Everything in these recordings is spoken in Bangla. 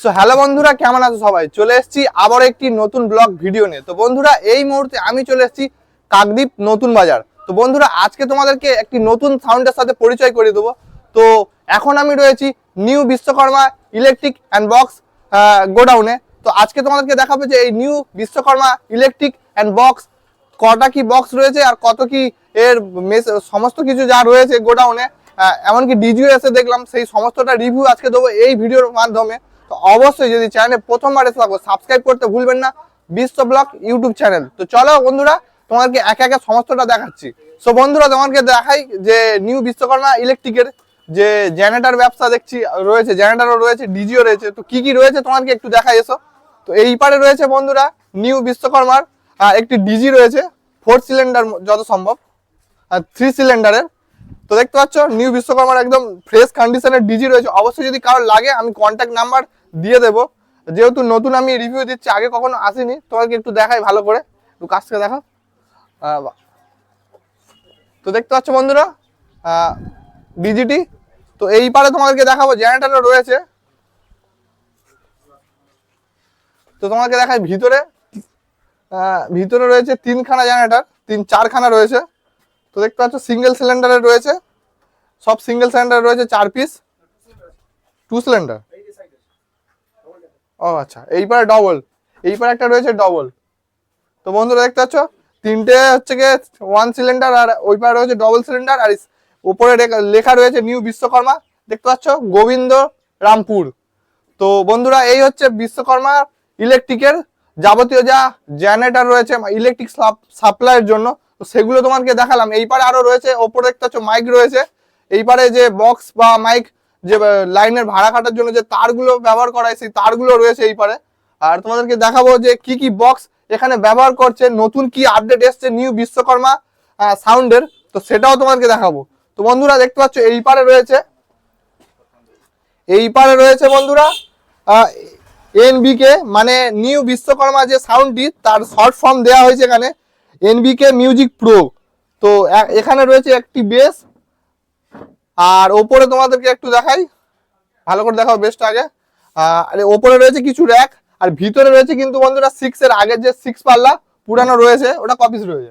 সো হ্যালো বন্ধুরা, কেমন আছো সবাই? চলে এসেছি আবার একটি নতুন ব্লগ ভিডিও নিয়ে। তো বন্ধুরা, এই মুহূর্তে আমি চলে এসেছি কাকদ্বীপ নতুন বাজার। তো বন্ধুরা, আজকে তোমাদেরকে একটি নতুন সাউন্ডের সাথে পরিচয় করে দেবো। তো এখন আমি রয়েছি new Vishwakarma electric and box গোডাউনে। তো আজকে তোমাদেরকে দেখাবো যে এই new Vishwakarma electric and box কটা কি বক্স রয়েছে আর কত কি এর মেস- সমস্ত কিছু যা রয়েছে গোডাউনে। এমনকি ডিজিও এসে দেখলাম, সেই সমস্তটা রিভিউ আজকে দেবো এই ভিডিওর মাধ্যমে। তো অবশ্যই যদি চ্যানেলে প্রথমবার থাকো সাবস্ক্রাইব করতে ভুলবেন না, বিশ্ব ব্লগ ইউটিউব চ্যানেল তো চলো বন্ধুরা তোমাকে একে একে সমস্তটা দেখাচ্ছি। সো বন্ধুরা, তোমাদেরকে দেখাই যে নিউ বিশ্বকর্মা ইলেকট্রিকের যে জেনারেটর ব্যবসা দেখছি, রয়েছে জেনারেটরও রয়েছে ডিজিও রয়েছে। তো কি কি রয়েছে তোমাদেরকে একটু দেখা এসো। তো এই পারে রয়েছে বন্ধুরা নিউ বিশ্বকর্মার একটি ডিজি রয়েছে ফোর সিলিন্ডার যত সম্ভব, আর থ্রি সিলিন্ডারের তো দেখতে পাচ্ছ নিউ বিশ্বকর্মার একদম ফ্রেশ কন্ডিশনের ডিজি রয়েছে। অবশ্যই যদি কারোর লাগে, আমি কন্ট্যাক্ট নাম্বার দিয়ে দেবো। যেহেতু নতুন আমি রিভিউ দিচ্ছি, আগে কখনো আসিনি, তোমাকে একটু দেখাই ভালো করে। একটু কাছ থেকে দেখা তো দেখতে পাচ্ছ বন্ধুরা ডিজিটি তো এই পারে তোমাদেরকে দেখাবো জেনারেটারও রয়েছে। তো তোমাকে দেখাই ভিতরে। ভিতরে রয়েছে তিনখানা জেনারেটার তিন চারখানা রয়েছে। তো দেখতে পাচ্ছ সিঙ্গেল সিলিন্ডারের রয়েছে। সব সিঙ্গেল সিলিন্ডার রয়েছে চার পিস টু সিলিন্ডার ও আচ্ছা। এই পারে ডবল এই পারে একটা রয়েছে ডবল তো বন্ধুরা, দেখতে পাচ্ছ? তিনটে হচ্ছে গিয়ে ওয়ান সিলিন্ডার আর ওই পারে রয়েছে ডবল সিলিন্ডার আর উপরে লেখা রয়েছে নিউ বিশ্বকর্মা। দেখতে পাচ্ছ? গোবিন্দ রামপুর। তো বন্ধুরা, এই হচ্ছে বিশ্বকর্মা ইলেকট্রিকের যাবতীয় যা জেনারেটর রয়েছে ইলেকট্রিক সাপ্লাইয়ের জন্য। তো সেগুলো তোমাকে দেখালাম। এই পারে আরও রয়েছে, ওপরে দেখতে পাচ্ছ মাইক রয়েছে। এই পারে যে বক্স বা মাইক যে লাইনের ভাড়া কাটার জন্য যে তারগুলো ব্যবহার করা হয় সেই তারগুলো রয়েছে এই পারে। আর তোমাদেরকে দেখাবো যে কি কি বক্স এখানে ব্যবহার করছে, নতুন কি আপডেট এসছে নিউ বিশ্বকর্মা সাউন্ডের তো সেটাও তোমাদেরকে দেখাবো। তো বন্ধুরা, দেখতে পাচ্ছ, এই পারে রয়েছে। এই পারে রয়েছে বন্ধুরা এনবিকে মানে নিউ বিশ্বকর্মা যে সাউন্ডটি তার শর্ট ফর্ম দেওয়া হয়েছে এখানে। এনবিকে মিউজিক প্রো তো এখানে রয়েছে একটি বেস আর ওপরে তোমাদেরকে একটু দেখাই। ভালো করে দেখাও বেস্ট আগে। আর ওপরে রয়েছে কিছু র্যাক আর ভিতরে রয়েছে কিন্তু বন্ধুরা সিক্স এর আগের যে সিক্স পাল্লা, পুরানো রয়েছে, ওটা কপিস রয়েছে?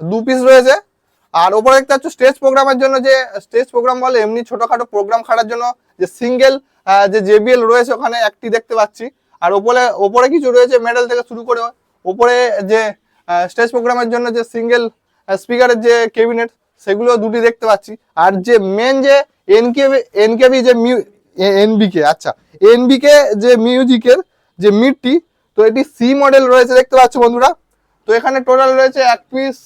দু পিস রয়েছে। আর ওপরে একটা হচ্ছে স্টেজ প্রোগ্রামের জন্য যে স্টেজ প্রোগ্রাম বলে এমনি ছোটখাটো প্রোগ্রাম খাটার জন্য যে সিঙ্গেল যে জেবিএল রয়েছে ওখানে একটি দেখতে পাচ্ছি। আর ওপরে ওপরে কিছু রয়েছে মেডেল থেকে শুরু করে। ওপরে যে স্টেজ প্রোগ্রামের জন্য যে সিঙ্গেল স্পিকারের যে কেবিনেট সেগুলো দুটি দেখতে পাচ্ছি। আর যে মেন যে এনকেবি এনকেবি যে এনবিকে আচ্ছা এনবিকে যে মিউজিকের যে মিডটি তো এটি সি মডেল রয়েছে দেখতে পাচ্ছ বন্ধুরা। তো এখানে টোটাল রয়েছে এক পিস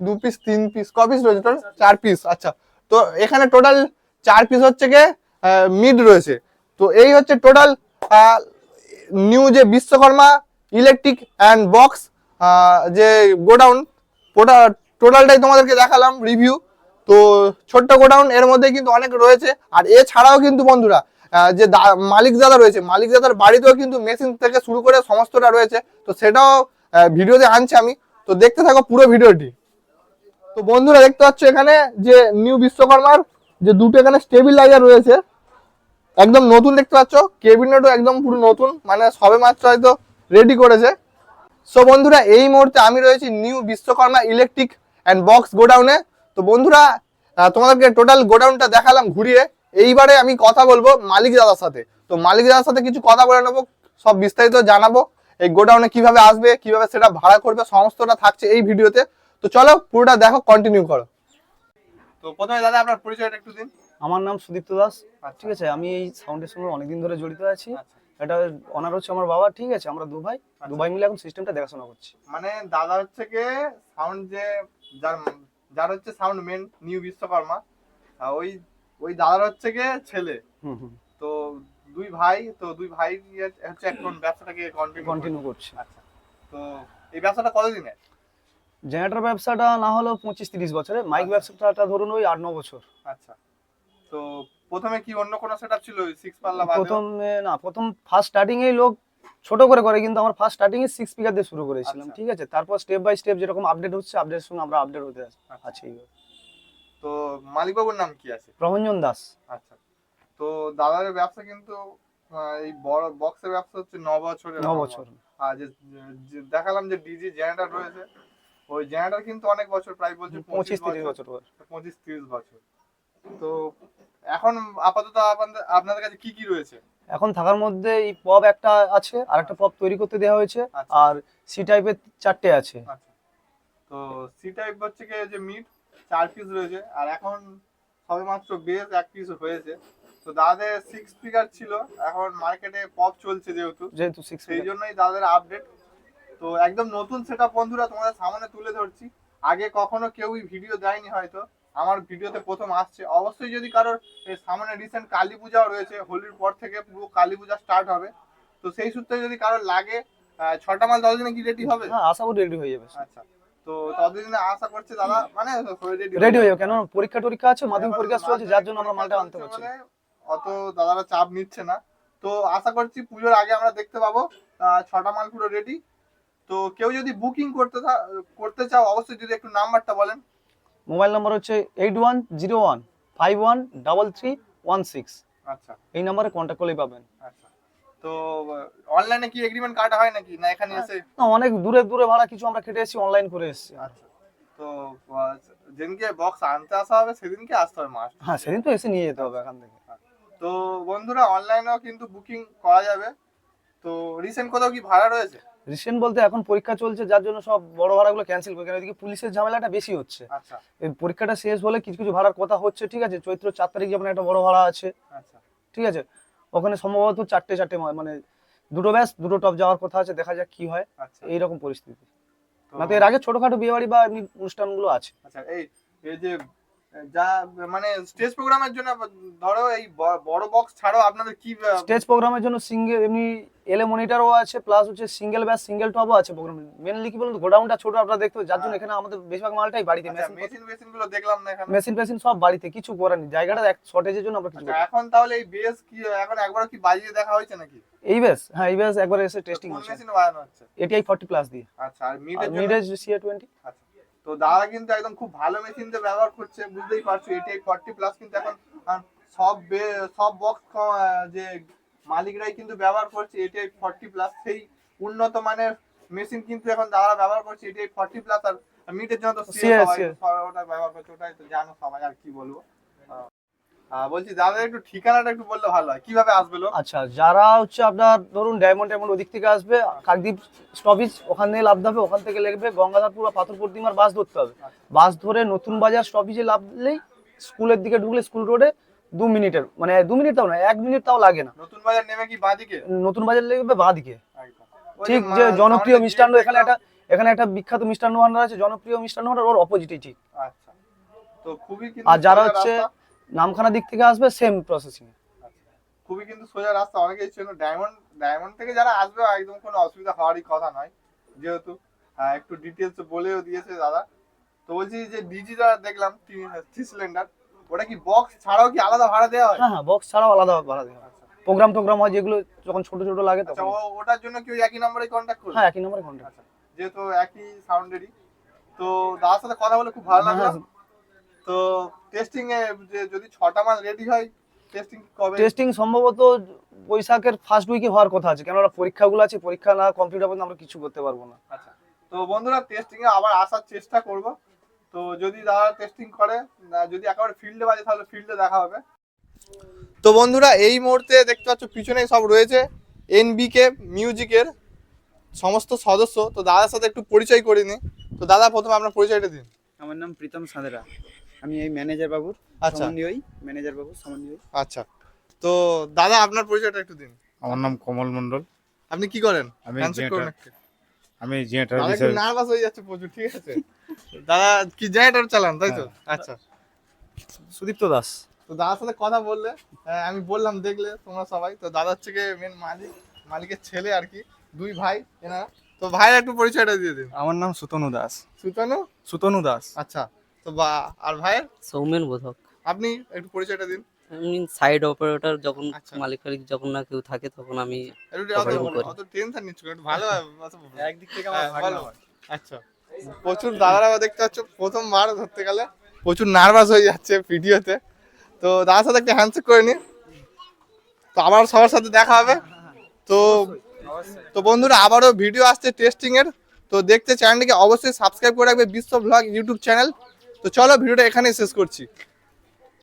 দু পিস তিন পিস ক পিস রয়েছে টোটাল চার পিস আচ্ছা। তো এখানে টোটাল চার পিস হচ্ছে গিয়ে মিড রয়েছে। তো এই হচ্ছে টোটাল নিউ যে বিশ্বকর্মা ইলেকট্রিক অ্যান্ড বক্স যে গোডাউন টোটালটাই তোমাদেরকে দেখালাম রিভিউ তো ছোট্ট গোডাউন, এর মধ্যে কিন্তু অনেক রয়েছে। আর এছাড়াও কিন্তু বন্ধুরা যে মালিক দাদা রয়েছে, মালিক দাদার বাড়িতেও কিন্তু মেশিন থেকে শুরু করে সমস্তটা রয়েছে। তো সেটাও ভিডিওতে আনছি আমি। তো দেখতে থাকো পুরো ভিডিওটি। তো বন্ধুরা, দেখতে পাচ্ছ এখানে যে নিউ বিশ্বকর্মার যে দুটো এখানে স্টেবিলাইজার রয়েছে। একদম নতুন দেখতে পাচ্ছ। কেবিনেটও একদম পুরো নতুন মানে সবে মাত্র হয়তো রেডি করেছে। সো বন্ধুরা, এই মুহূর্তে আমি রয়েছি new Vishwakarma electric and box গোডাউনে তো বন্ধুরা তোমাদেরকে টোটাল গোডাউনটা দেখালাম ঘুরিয়ে। এইবারে আমি কথা বলব মালিক দাদার সাথে। তো মালিক দাদার সাথে কিছু কথা বলে নেব সব বিস্তারিত জানাব। এই গোডাউনে কীভাবে আসবে কীভাবে সেটা ভাড়া করবে সমস্তটা থাকছে এই ভিডিওতে। তো চলো পুরোটা দেখো কন্টিনিউ করো। তো প্রথমে দাদা আপনার পরিচয়টা একটু দিন। আমার নাম সুদীপ্ত দাস। ঠিক আছে আমি এই সাউন্ডের সঙ্গে অনেকদিন ধরে জড়িত আছি। আচ্ছা। এটা অনার হচ্ছে আমার বাবা ঠিক আছে আমরা দু ভাই দু ভাই মিলে এখন সিস্টেমটা দেখাশোনা করছি। মানে দাদা হচ্ছে কি? সাউন্ড যে যার যার হচ্ছে সাউন্ড মেন নিউ বিশ্বকর্মা। ওই ওই দাদার হচ্ছে কি? ছেলে। তো দুই ভাই তো দুই ভাই হচ্ছে এখন ব্যবসাটাকে কন্টিনিউ করছি। আচ্ছা। তো এই ব্যবসাটা কতদিনের? জেনারেটর ব্যবসাটা না হলেও পঁচিশ তিরিশ বছরে মাইক ব্যবসাটা ধরুন ওই আট ন বছর। আচ্ছা। তো প্রথমে কি অন্য কোনো সেটআপ ছিল সিক্স পাল্লা বাদে প্রথমে না প্রথম ফার্স্ট স্টার্টিং এই লোক ছোট করে করে কিন্তু আমার ফার্স্ট স্টার্টিং এ সিক্স স্পিকার দিয়ে শুরু করেছিলাম আচ্ছা। ঠিক আছে? তারপর স্টেপ বাই স্টেপ যেরকম আপডেট হচ্ছে আপডেটের সঙ্গে আমরা আপডেট হতে আছি আচ্ছা। তো মালিক বাবুর নাম কি আছে? প্রভঞ্জন দাস। আচ্ছা। তো দাদার ব্যবসা কিন্তু এই বড় বক্সের ব্যবসা হচ্ছে ন বছরের ন বছর। আর যে দেখালাম যে ডিজি জেনারেটর রয়েছে ওই জেনারেটর কিন্তু অনেক বছর প্রায় বলছে পঁচিশ তিরিশ বছর। পঁচিশ তিরিশ বছর। তো এখন আপাতত আপনাদের কাছে কি কি রয়েছে? এখন থাকার মধ্যে এই পপ একটা আছে আর একটা পপ তৈরি করতে দেওয়া হয়েছে আচ্ছা। আর সি টাইপের চারটে আছে। আচ্ছা। তো সি টাইপ হচ্ছে কি যে মিট চার পিস রয়েছে আর এখন সবেমাত্র বেস এক পিস হয়েছে। তো দাদাদের সিক্স স্পিকার ছিল এখন মার্কেটে পপ চলছে যেহেতু যেহেতু সিক্স সেই জন্যই দাদাদের আপডেট তো একদম নতুন সেটা বন্ধুরা তোমাদের সামনে তুলে ধরছি। আগে কখনো কেউই ভিডিও দেয়নি হয়তো। আমার ভিডিওতে প্রথম আসছে। অবশ্যই যদি কারোর সামনে রিসেন্ট কালী পূজাও রয়েছে হোলির পর থেকে পুরো কালী পূজা স্টার্ট হবে তো সেই সূত্রে যদি কারোর লাগে ছটা মাল ততদিনে কি রেডি হবে? হ্যাঁ আশা করি রেডি হয়ে যাবে আচ্ছা তো ততদিনে আশা করছে দাদা মানে রেডি হয়ে যাবে কেন পরীক্ষা টরীক্ষা আছে মাধ্যমিক পরীক্ষা চলছে যার জন্য আমরা মালটা আনতে পারছি অত দাদারা চাপ নিচ্ছে না। তো আশা করছি পুজোর আগে আমরা দেখতে পাবো ছটা মাল পুরো রেডি তো কেউ যদি বুকিং করতে করতে চাও অবশ্যই যদি একটু নাম্বারটা বলেন। মোবাইল নাম্বার হচ্ছে eight one zero one five one double three one six আচ্ছা। এই নাম্বারে কন্ট্যাক্ট করলেই পাবেন। আচ্ছা। তো অনলাইনে কি এগ্রিমেন্ট কাটা হয় নাকি? না এখানে এসে না, অনেক দূরে দূরে ভাড়া কিছু আমরা কেটে এসেছি অনলাইন করে এসেছি। আচ্ছা। তো যেদিনকে বক্স আনতে আসা হবে সেদিনকে আসতে হবে মাস্ট হ্যাঁ সেদিন তো এসে নিয়ে যেতে হবে এখান থেকে। তো বন্ধুরা অনলাইনেও কিন্তু বুকিং করা যাবে। তো রিসেন্ট কোথাও কি ভাড়া রয়েছে? রিসেন্ট বলতে এখন পরীক্ষা চলছে যার জন্য সব বড় ভাড়াগুলো ক্যান্সেল করে কেন এদিকে পুলিশের ঝামেলাটা বেশি হচ্ছে। আচ্ছা। এই পরীক্ষাটা শেষ হলে কিছু কিছু ভাড়ার কথা হচ্ছে ঠিক আছে? চৈত্র চার তারিখ যেমন একটা বড় ভাড়া আছে আচ্ছা। ঠিক আছে? ওখানে সম্ভবত চারটে চারটে মানে দুটো ব্যাস দুটো টপ যাওয়ার কথা আছে দেখা যাক কি হয়। আচ্ছা। এইরকম পরিস্থিতি। না তো এর আগে ছোটখাটো বিয়ে বাড়ি বা এমনি অনুষ্ঠানগুলো আছে। আচ্ছা এই এই যে যা মানে স্টেজ প্রোগ্রামের জন্য ধরো এই বড় বক্স ছাড়াও আপনাদের কি স্টেজ প্রোগ্রামের জন্য সিঙ্গেল এমনি এলে মনিটরও আছে প্লাস হচ্ছে সিঙ্গেল ব্যাস সিঙ্গেল টপও আছে প্রোগ্রাম মেনলি কি বলুন গোডাউনটা ছোট আপনারা দেখতে যার জন্য হ্যাঁ। এখানে আমাদের বেশিরভাগ মালটাই বাড়িতে। আচ্ছা মেশিন মেশিন মেশিনগুলো দেখলাম না এখানে। মেশিন ফেশিন সব বাড়িতে কিছু করার নেই। জায়গাটা এক শর্টেজের জন্য আমরা কিছু আচ্ছা। এখন তাহলে এই বেস কি এখন একবার কি বাজিয়ে দেখা হয়েছে নাকি? এই ব্যাস হ্যাঁ এই ব্যাস একবার এসে টেস্টিং হচ্ছে। মেশিনে বাজানো হচ্ছে? এটিআই ফর্টি প্লাস দিয়ে। আচ্ছা আর মিডের জন্য? মিডেজ সিএ টোয়েন্টি আচ্ছা। তো দাদা কিন্তু একদম খুব ভালো মেশিন দিয়ে ব্যবহার করছে বুঝতেই পারছ এটাই ফর্টি প্লাস কিন্তু এখন সব সব বক্স যে মালিকরাই কিন্তু ব্যবহার করছে এটাই ফর্টি প্লাস সেই উন্নত মানের মেশিন কিন্তু এখন দাদারা ব্যবহার করছে এটাই ফর্টি প্লাস আর মিটের জন্য তো ওটা ব্যবহার করছে ওটাই তো জানো সবাই আর কি বলব। বলছি দাদা একটু ঠিকানাটা একটু বললে ভালো হয়। কীভাবে আসবে লোক? আচ্ছা যারা হচ্ছে আপনার ধরুন ডায়মন্ড ডায়মন্ড ওদিক থেকে আসবে কাকদ্বীপ স্টপেজ ওখান থেকে লাভ হবে ওখান থেকে লেগবে গঙ্গাধারপুর বা পাথরপুর দিমার বাস ধরতে হবে। বাস ধরে নতুন বাজার স্টপেজে লাভলেই স্কুলের দিকে ঢুকলে স্কুল রোডে দু মিনিটের মানে দু মিনিট তাও না এক মিনিট তাও লাগে না। নতুন বাজার নেমে কি বাঁদিকে? নতুন বাজার লেগবে বাঁ দিকে একদম। ওই ঠিক যে জনপ্রিয় মিষ্টান্ন এখানে একটা এখানে একটা বিখ্যাত মিষ্টান্ন ভান্ডার আছে জনপ্রিয় মিষ্টান্ন ভান্ডার ওর অপোজিটই ঠিক। আচ্ছা। তো খুবই আর যারা হচ্ছে। নামখানা দিক থেকে আসবে সেম প্রসেসিং খুবই কিন্তু সোজা রাস্তা অনেকেই ছিল ডায়মন্ড ডায়মন্ড থেকে যারা আসবে একদম কোনো অসুবিধা হওয়ারই কথা নয়। যেহেতু একটু ডিটেলস বলেও দিয়েছে দাদা। তো বলছি যে ডিজি যারা দেখলাম থ্রি সিলিন্ডার ওটা কি বক্স ছাড়াও কি আলাদা ভাড়া দেওয়া হয়? হ্যাঁ হ্যাঁ বক্স ছাড়াও আলাদা ভাড়া দেওয়া হয়। প্রোগ্রাম টোগ্রাম হয় যেগুলো যখন ছোট ছোট লাগে আচ্ছা তখন। ওটার জন্য কি একই নম্বরে কন্ট্যাক্ট করবে? হ্যাঁ একই নম্বরে কন্ট্যাক্ট আচ্ছা যেহেতু একই সাউন্ডেরই তো দাদার সাথে কথা বলে খুব ভালো লাগল। হ্যাঁ। তো টেস্টিং এ যে যদি ছটা মাল রেডি হয় টেস্টিং কবে? টেস্টিং সম্ভবত বৈশাখের ফার্স্ট উইকে হওয়ার কথা আছে। কেননা পরীক্ষাগুলো আছে পরীক্ষা না কমপ্লিট হবে আমরা কিছু করতে পারব না। আচ্ছা। তো বন্ধুরা টেস্টিং এ আবার আসার চেষ্টা করব। তো যদি দাদা টেস্টিং করে যদি একেবারে ফিল্ডে বাজে তাহলে ফিল্ডে দেখা হবে। তো বন্ধুরা এই মুহূর্তে দেখতে পাচ্ছ পিছনেই সব রয়েছে এনবিকে মিউজিকের সমস্ত সদস্য। তো দাদার সাথে একটু পরিচয় করে নি। তো দাদা প্রথমে আপনার পরিচয়টা দিন। আমার নাম প্রীতম সাঁতরা। আমি এই ম্যানেজার বাবুর আচ্ছা। সমন্বয়ী ম্যানেজার বাবু সমন্বয়ী আচ্ছা। তো দাদা আপনার পরিচয়টা একটু দিন। আমার নাম কমল মন্ডল আপনি কি করেন? আমি আমি জেনারেটর দাদা একটু বিষয়ে নার্ভাস হয়ে যাচ্ছে প্রচুর ঠিক আছে? দাদা কি জেনারেটর চালান তাই তো? আচ্ছা। সুদীপ্ত দাস। তো দাদার সাথে কথা বললে হ্যাঁ, আমি বললাম দেখলে তোমরা সবাই। তো দাদার থেকে মেন মালিক মালিকের ছেলে আর কি দুই ভাই এনারা। তো ভাইয়ের একটু পরিচয়টা দিয়ে দিন। আমার নাম সুতনু দাস। সুতনু? সুতনু দাস। আচ্ছা। তো বা আর ভাইয়ের সৌমেন বোধক। আপনি একটু পরিচয়টা দিন। আমি সাইড অপারেটর যখন আচ্ছা। মালিক ফালিক যখন না কেউ থাকে তখন আমি অত- টেনশন নিচ্ছ একটু ভালো একদিক থেকে হ্যাঁ। আচ্ছা। প্রচুর দাদারা দেখতে পাচ্ছ প্রথমবার ধরতে গেলে। প্রচুর নার্ভাস হয়ে যাচ্ছে ভিডিওতে। তো দাদার সাথে একটা হ্যান্ডশেক করে নি তো আবার সবার সাথে দেখা হবে। তো তো বন্ধুরা আবারও ভিডিও আসছে টেস্টিং এর। তো দেখতে চ্যানেলটিকে অবশ্যই সাবস্ক্রাইব করে রাখবে বিশ্ব ব্লগ ইউটিউব চ্যানেল তো চলো ভিডিওটা এখানে শেষ করছি।